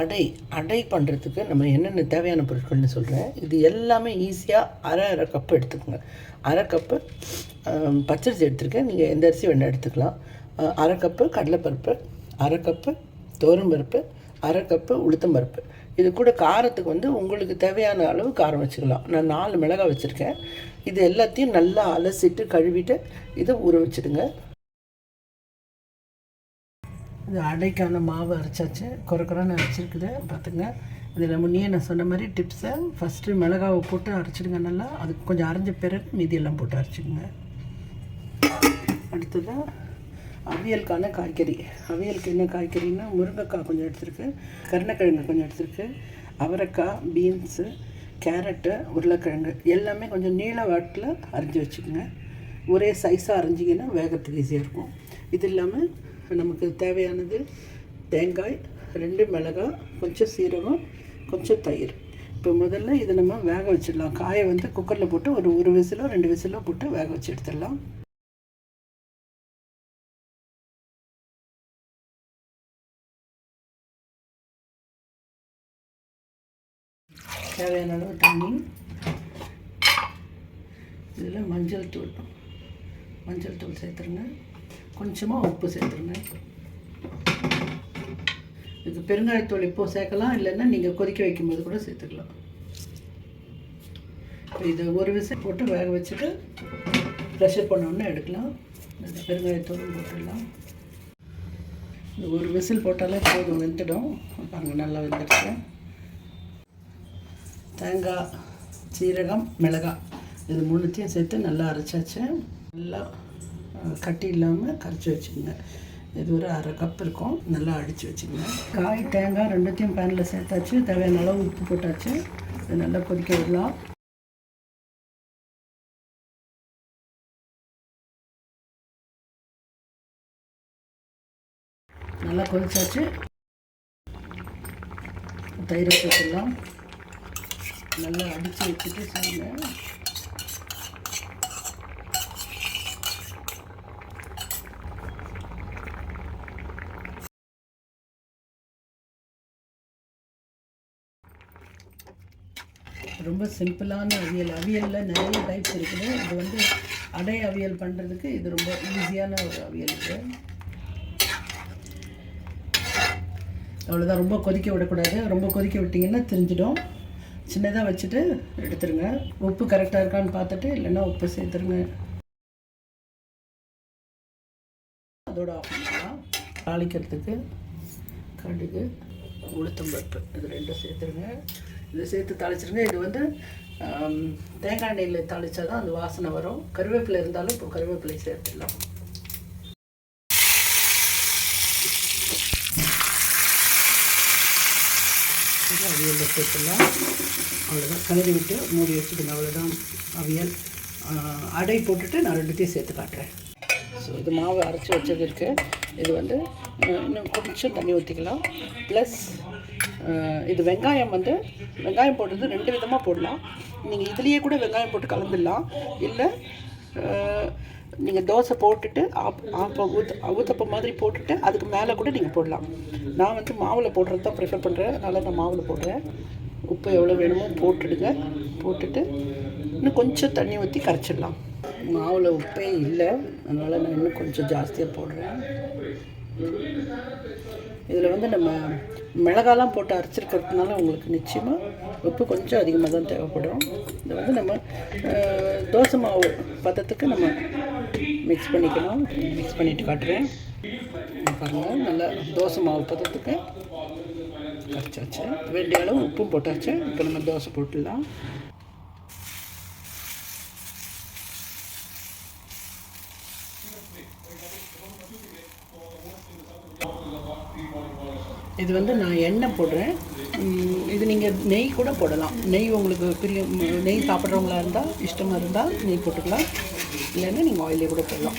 அடை அடை பண்ணுறதுக்கு நம்ம என்னென்ன தேவையான பொருட்கள்னு சொல்கிறேன் இது எல்லாமே ஈஸியாக அரை அரை கப்பு எடுத்துக்கோங்க. அரை கப்பு பச்சரிசி எடுத்துருக்கேன். நீங்கள் எந்த அரிசி வேணால் எடுத்துக்கலாம். அரை கப்பு கடலைப்பருப்பு அரை கப்பு பருப்பு அரை கப்பு உளுத்தம் பருப்பு. இது கூட காரத்துக்கு வந்து உங்களுக்கு தேவையான அளவு காரம் வச்சுக்கலாம். நான் நாலு மிளகாய் வச்சுருக்கேன். இது எல்லாத்தையும் நல்லா அலசிட்டு கழுவிட்டு இதை ஊற வச்சுடுங்க. இது அடைக்கான மாவு அரைச்சாச்சு. குறைக்குறான்னு அரைச்சிருக்குது. பார்த்துங்க இதில் முன்னே நான் சொன்ன மாதிரி டிப்ஸை ஃபஸ்ட்டு மிளகாவை போட்டு அரைச்சிடுங்க நல்லா. அது கொஞ்சம் அரைஞ்ச பிறகு மீதியெல்லாம் போட்டு அரைச்சிடுங்க. அடுத்ததாக அவியலுக்கான காய்கறி. அவியலுக்கு என்ன காய்கறின்னா முருங்கைக்காய் கொஞ்சம் எடுத்துருக்கு. கருணக்கிழங்கு கொஞ்சம் எடுத்துருக்கு. அவரைக்காய் பீன்ஸு கேரட்டு உருளைக்கிழங்கு எல்லாமே கொஞ்சம் நீள வாட்டில் அரிஞ்சு வச்சுக்கோங்க. ஒரே சைஸாக அரிஞ்சிங்கன்னா வேகத்துக்கு ஈஸியாக இருக்கும். இது இல்லாமல் நமக்கு தேவையானது தேங்காய் ரெண்டு மிளகாய் கொஞ்சம் சீரகம் கொஞ்சம் தயிர். இப்போ முதல்ல இதை நம்ம வேக வச்சிடலாம். காயை வந்து குக்கரில் போட்டு ஒரு ஒரு விசிலோ ரெண்டு விசிலோ போட்டு வேக வச்சு எடுத்துடலாம். தேவையான அளவு தண்ணி. இதில் மஞ்சள் தூள் மஞ்சள் தூள் சேர்த்துருங்க. கொஞ்சமாக உப்பு சேர்த்துருங்க. இது பெருங்காயத்தூள் இப்போ சேர்க்கலாம் இல்லைன்னா நீங்கள் கொதிக்க வைக்கும்போது கூட சேர்த்துக்கலாம். இதை ஒரு விசில் போட்டு வேக வச்சுட்டு ப்ரெஷர் பண்ணோன்னே எடுக்கலாம். இந்த பெருங்காயத்தூள் போட்டுடலாம். இந்த ஒரு விசில் போட்டாலே போதும் வெந்துடும். பாருங்கள் நல்லா வெந்துடுச்சு தேங்காய் சீரகம் மிளகாய் இது மூணுத்தையும் சேர்த்து நல்லா அரைச்சாச்சு. நல்லா கட்டி இல்லாமல் கரைச்சி வச்சுக்கோங்க. இது ஒரு அரை கப் இருக்கும். நல்லா அடித்து வச்சுக்கோங்க. காய் தேங்காய் ரெண்டுத்தையும் பேனில் சேர்த்தாச்சு. தேவையான அளவு உப்பு போட்டாச்சு. இது நல்லா கொதிக்க விடலாம். நல்லா கொதிச்சாச்சு. தயிரை சேர்த்துடலாம். நல்லா அடித்து வச்சுட்டு செய்யுங்க. ரொம்ப சிம்பிளான அவியல். அவியலில் நிறைய டைப்ஸ் இருக்குது. இது வந்து அடை அவியல் பண்ணுறதுக்கு இது ரொம்ப ஈஸியான ஒரு அவியல் இது. அவ்வளோதான் ரொம்ப கொதிக்க விடக்கூடாது. ரொம்ப கொதிக்க விட்டிங்கன்னா தெரிஞ்சிடும். சின்னதாக வச்சுட்டு எடுத்துருங்க. உப்பு கரெக்டாக இருக்கான்னு பார்த்துட்டு இல்லைன்னா உப்பு சேர்த்துருங்க. அதோட ஆஃப் பண்ணலாம் தாளிக்கிறதுக்கு கடுகு உளுத்தம்பருப்பு இது ரெண்டும் சேர்த்துருங்க. இதை சேர்த்து தாளிச்சிருங்க. இது வந்து தேங்காய் எண்ணெயில் தாளிச்சா தான் அந்த வாசனை வரும். கருவேப்பிலை இருந்தாலும் இப்போ கருவேப்பிலை சேர்த்துடலாம். இது அவியலில் சேர்த்துடலாம். அவ்வளோதான் கிளறி விட்டு மூடி வச்சுக்கணும். அவ்வளோதான் அவியல். அடை போட்டுட்டு நான் ரெண்டுத்தையும் சேர்த்து காட்டுறேன். ஸோ இது மாவு அரைச்சி வச்சது இருக்குது இது வந்து இன்னும் கொஞ்சம் தண்ணி ஊற்றிக்கலாம் ப்ளஸ் இது வெங்காயம் வந்து வெங்காயம் போடுறது ரெண்டு விதமாக போடலாம். நீங்கள் இதுலேயே கூட வெங்காயம் போட்டு கலந்துடலாம். இல்லை நீங்கள் தோசை போட்டுட்டு ஆப் ஆப்ப ஊத்த ஊத்தப்பம் மாதிரி போட்டுட்டு அதுக்கு மேலே கூட நீங்கள் போடலாம். நான் வந்து மாவில் போடுறது தான் ப்ரிஃபர் பண்ணுறேன் அதனால் நான் மாவில் போடுறேன். உப்பு எவ்வளோ வேணுமோ போட்டுடுங்க. போட்டுட்டு இன்னும் கொஞ்சம் தண்ணி ஊற்றி கரைச்சிடலாம். மாவில் உப்பே இல்லை. அதனால் நான் இன்னும் கொஞ்சம் ஜாஸ்தியாக போடுறேன். இதில் வந்து நம்ம மிளகாலாம் போட்டு அரைச்சிருக்கிறதுனால உங்களுக்கு நிச்சயமாக உப்பு கொஞ்சம் அதிகமாக தான் தேவைப்படும். இதை வந்து நம்ம தோசை மாவு பதத்துக்கு நம்ம மிக்ஸ் பண்ணிக்கணும் மிக்ஸ் பண்ணிட்டு காட்டுறேன். பாருங்கள் நல்லா தோசை மாவு பதத்துக்கு கரைச்சாச்சு வேண்டிய அளவு உப்பும் போட்டாச்சு. இப்போ நம்ம தோசை போட்டுடலாம். இது வந்து நான் எண்ணெய் போடுறேன். இது நீங்கள் நெய் கூட போடலாம். நெய் உங்களுக்கு பிரிய நெய் சாப்பிட்றவங்களா இருந்தால் இஷ்டமாக இருந்தால் நெய் போட்டுக்கலாம். இல்லைன்னா நீங்கள் ஆயிலே கூட போடலாம்.